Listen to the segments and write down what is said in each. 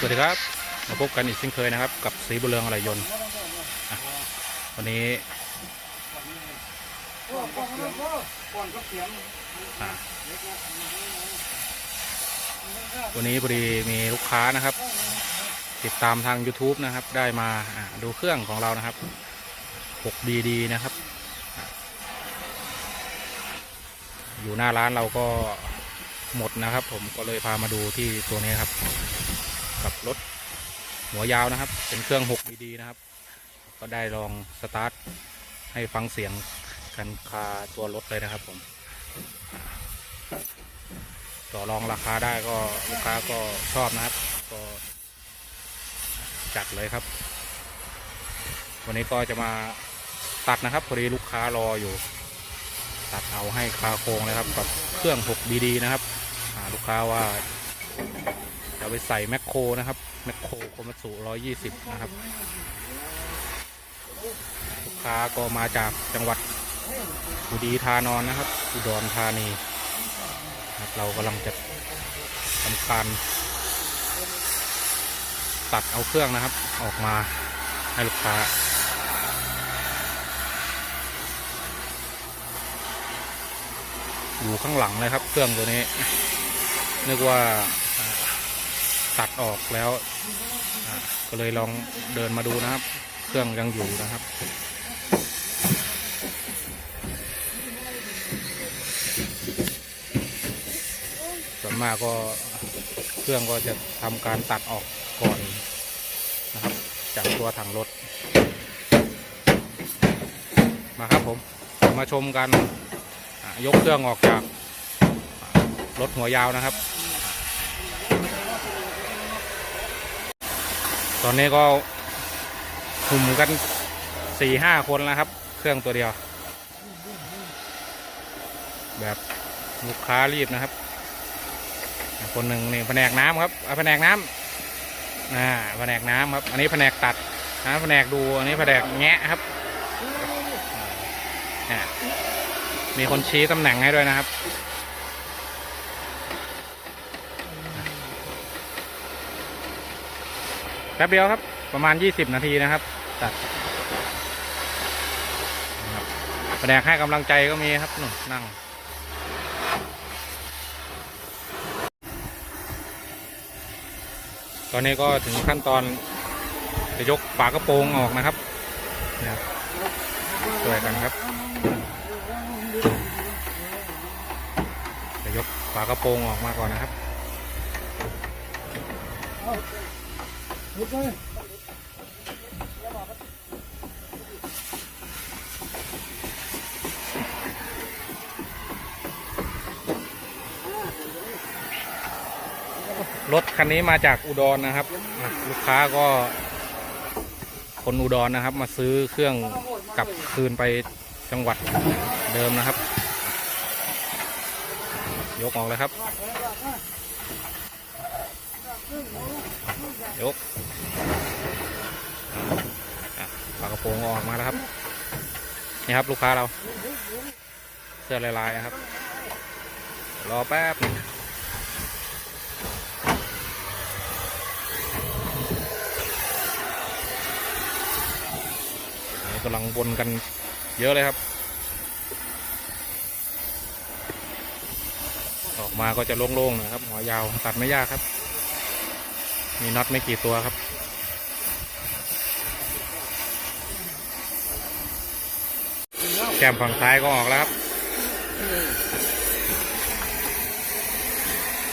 สวัสดีครับ มาพบกันอีกเช่นเคยนะครับ กับสีบุเรืองอะไรยนต์วันนี้วันนี้พอดีมีลูกค้านะครับ ติดตามทาง YouTube นะครับ ได้มาดูเครื่องของเรานะครับ 6BD นะครับ อยู่หน้าร้านเราก็หมดนะครับ ผมก็เลยพามาดูที่ตัวนี้ครับ กับรถหัวยาวนะครับ เป็นเครื่อง6ดีๆนะครับ ก็ได้ลองสตาร์ทให้ฟังเสียงกันคาตัวรถเลยนะครับผมต่อรองราคาได้ก็ลูกค้าก็ชอบนะครับ ก็จัดเลยครับ วันนี้ก็จะมาตัดนะครับพอดีลูกค้ารออยู่ ตัดเอาให้คาโครงเลยครับกับเครื่อง6ดีๆนะครับอ่าลูกค้าว่า จะไปใส่แมคโครนะครับ แมคโครโคมัตสุ120นะครับ ลูกค้าก็มาจากจังหวัดอุดีธานอนนะครับ อุดรธานีนะครับเรากำลังจะทำการตัดเอาเครื่องนะครับ ออกมาให้ลูกค้าอยู่ข้างหลังเลยครับ เครื่องตัวนี้นึกว่า ตัดออกแล้วก็เลยลองเดินมาดูนะครับ เครื่องยังอยู่นะครับส่วนมากก็เครื่องก็จะทำการตัดออกก่อนนะครับ จากตัวถังรถ มาครับผมมาชมกันยกเครื่องออกจากรถหัวยาวนะครับ ตอนนี้ก็หุ่มกันสี่ห้าคนแล้วครับ เครื่องตัวเดียว แบบลูกค้ารีบนะครับ คนหนึ่งนี่แผนกน้ำครับเอาแผนกน้ำอ่าแผนกน้ำครับ อันนี้แผนกตัดนะแผนกดูอันนี้แผนกแงะครับอ่ามีคนชี้ตำแหน่งให้ด้วยนะครับ แป๊บเดียวครับ ประมาณ 20 นาทีนะครับ ตัดแผนกให้กำลังใจก็มีครับนู่นนั่งตอนนี้ก็ถึงขั้นตอนจะยกฝากระโปรงออกนะครับนะช่วยกันครับ จะยกฝากระโปรงออกมาก่อนนะครับ รถคันนี้มาจากอุดรนะครับ ลูกค้าก็ คนอุดรนะครับ มาซื้อเครื่องกลับคืนไปจังหวัดเดิมนะครับ ยกออกเลยครับ ยกอะฝากระโปรงออกมาแล้วครับ นี่ครับลูกค้าเรา เสื้อลายๆนะครับ รอแป๊บกำลังวนกันเยอะเลยครับ ออกมาก็จะโล่งๆนะครับหัวยาวตัดไม่ยากครับ มีน็อตไม่กี่ตัวครับ แก้มฝั่งซ้ายก็ออกแล้วครับ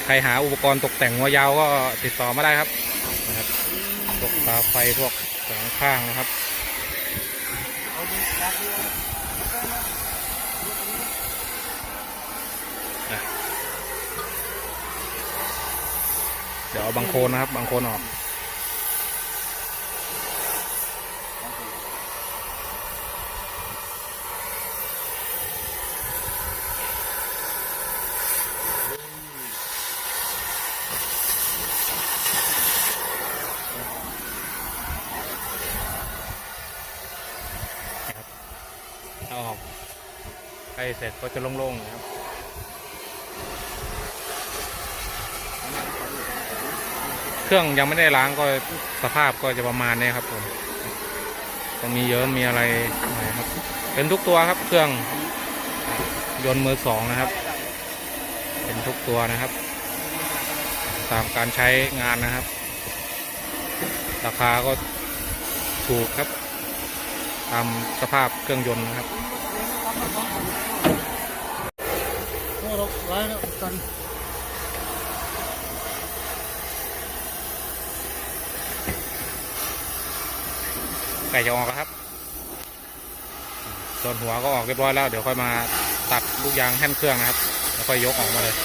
ใครหาอุปกรณ์ตกแต่งหัวยาวก็ติดต่อมาได้ครับนะครับพวกตาไฟพวกแสงข้างนะครับ ดี๋ยวเอาบางโคนนะครับ บางโคนออกนครับเอาออกใกล้เสร็จก็จะโล่งๆนะครับ เครื่องยังไม่ได้ล้างก็สภาพก็จะประมาณนี้ครับผมต้องมีเยิ้มมีอะไรหน่อยครับ เป็นทุกตัวครับเครื่องยนต์มือสองนะครับ เป็นทุกตัวนะครับ ตามการใช้งานนะครับ ราคาก็ถูกครับ ตามสภาพเครื่องยนต์นะครับก็เราไว้แล้วกัน ก่จะออกแล้วครับ ส่วนหัวก็ออกเรียบร้อยแล้วเดี๋ยวค่อยมาตัดลูกยางแท่นเครื่องนะครับ แล้วค่อยยกออกมาเลย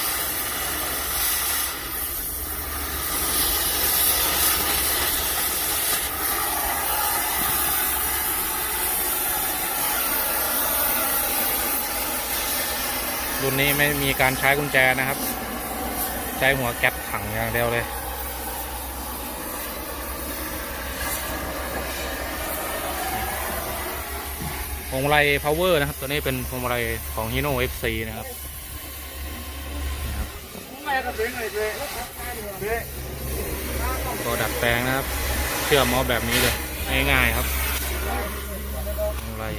รุ่นนี้ไม่มีการใช้กุญแจนะครับ ใช้หัวแก๊ปถังอย่างเดียวเลย พวงมาลัย power นะครับ ตัวนี้เป็นพวงมาลัยของ Hino FC นะครับก็ดัดแปลงนะครับ เชื่อมมอแบบนี้เลย ง่ายๆครับพวงมาลัย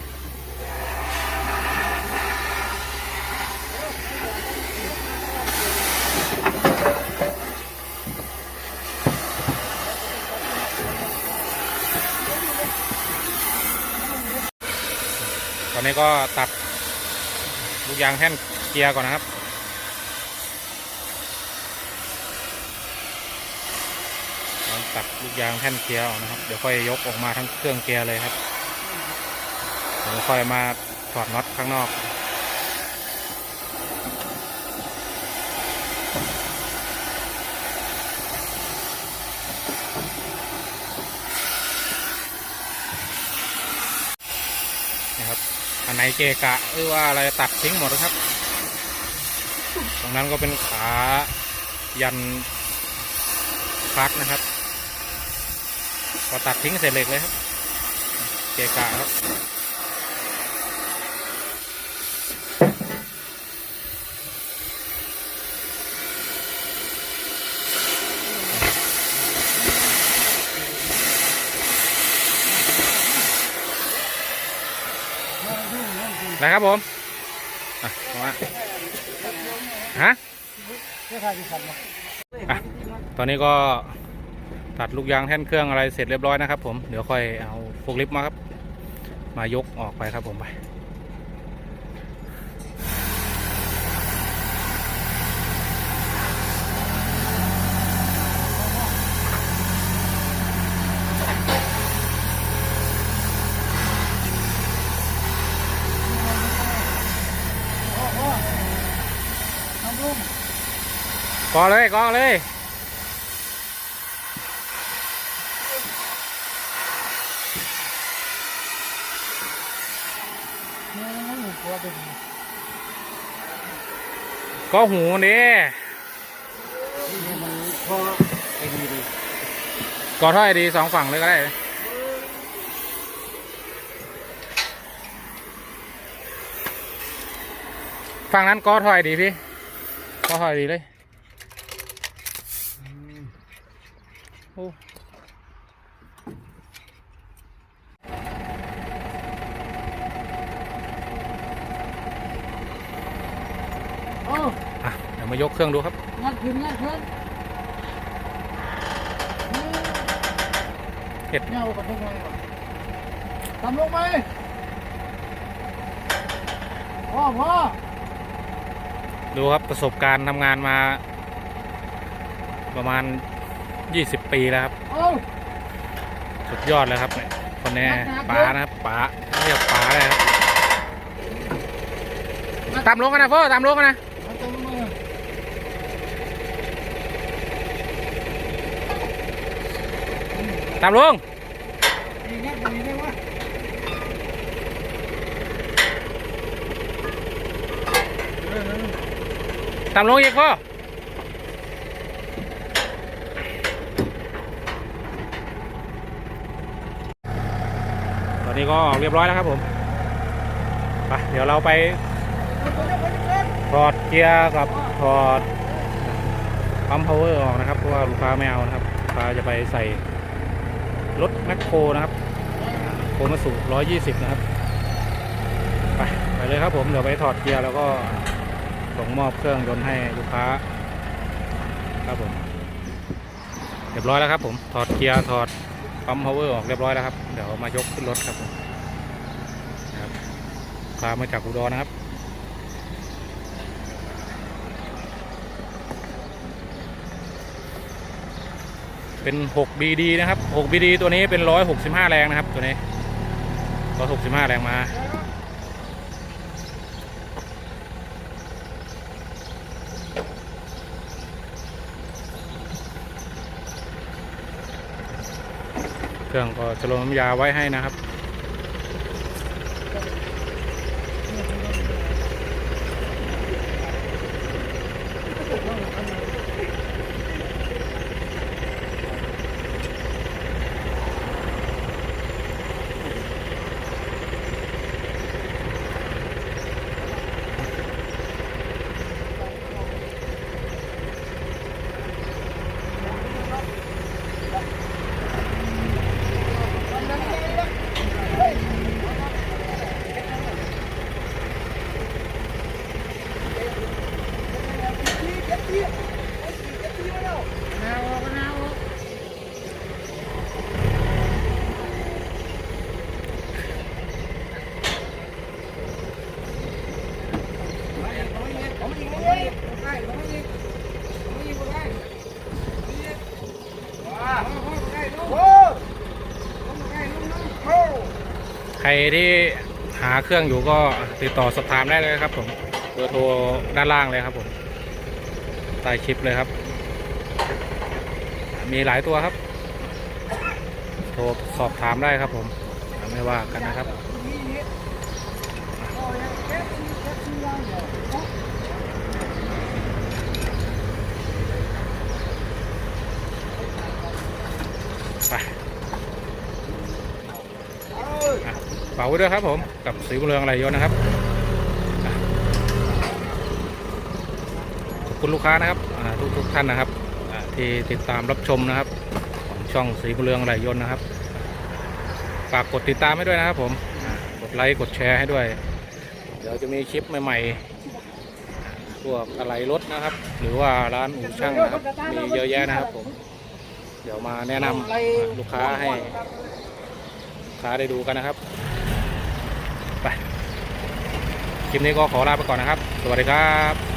อนนี้ก็ตัดลูกยางแท่นเกียร์ก่อนนะครับตัดลูกยางแท่นเกียร์ออกนะครับ เดี๋ยวค่อยยกออกมาทั้งเครื่องเกียร์เลยครับเดี๋ยวค่อยมาถอดน็อตข้างนอก นะครับ อันไหนเกะกะหรือว่าอะไรตัดทิ้งหมดนะครับ ตรงนั้นก็เป็นขายันพักนะครับพอตัดทิ้งเสร็จเหล็กเลยครับ เกะกะครับ นะครับผมอะมาฮะอะตอนนี้ก็ตัดลูกยางแท่นเครื่องอะไรเสร็จเรียบร้อยนะครับผม เดี๋ยวค่อยเอาโฟกลิฟต์มาครับ มายกออกไปครับผมไป กอเลยกอเลยก็หูนี่นี่มันพอไอ้นี่ดีกอถ้อยดีสองฝั่งเลยก็ได้ฝั่งนั้นกอถอยดีพี่กอถอยดีเลย โอ้โอ้อะเดี๋ยวมายกเครื่องดูครับ งัดขึ้นงัดขึ้นเห็ดเนี่ยเอากระทงไงวะทำลงไหมพ่อพ่อดูครับประสบการณ์ทำงานมา ประมาณ 20ปีแล้วครับโอ้สุดยอดเลยครับเนี่ยคนนี้ป๋านะครับป๋าเรียกป๋าเลยครับตามลงกันนะพ่อตามลงกันนะมันจะลงมาตามลงนี่งัดตรงนี้ได้วะตามลงอีกพ่อ นนี้ก็เรียบร้อยแล้วครับผมไปเดี๋ยวเราไปถอดเกียร์กับถอดปั๊มพาวเวอร์ออกนะครับเพราะว่าลูกค้าไม่เอานะครับกค้าจะไปใส่รถแมคโครนะครับโคมาสูร้อยยี่สิบนะครับไปไปเลยครับผมเดี๋ยวไปถอดเกียร์แล้วก็ส่งมอบเครื่องยนต์ให้ลูกค้าครับผมเรียบร้อยแล้วครับผมถอดเกียร์ถอด ปั๊มพาวเวอร์ออกเรียบร้อยแล้วครับ เดี๋ยวมายกขึ้นรถครับนะครับพามาจากอุดรนะครับเป็น 6BD นะครับ 6BD ตัวนี้เป็น 165 แรงนะครับ ตัวนี้165 แรงมา เครื่องก็จะลงน้ำยาไว้ให้นะครับ ใครที่หาเครื่องอยู่ก็ติดต่อสอบถามได้เลยครับผมเบอร์โทรด้านล่างเลยครับผมใต้คลิปเลยครับ มีหลายตัวครับ โทรสอบถามได้ครับผม ไม่ว่ากันนะครับะฝาด้วยครับผมกับสีบุญเรืองไหลยนนะครับขอบคุณลูกค้านะครับทุกทุกท่านนะครับที่ติดตามรับชมนะครับ ของช่องสีบุญเรืองไหลยนนะครับฝากกดติดตามให้ด้วยนะครับผมกดไลค์กดแชร์ให้ด้วย เดี๋ยวจะมีคลิปใหม่ๆพวกอะไรรถนะครับ หรือว่าร้านอู่ช่างนะครับ มีเยอะแยะนะครับผมเดี๋ยวมาแนะนำลูกค้าให้ลูกค้าได้ดูกันนะครับ ไป คลิปนี้ก็ขอลาไปก่อนนะครับ สวัสดีครับ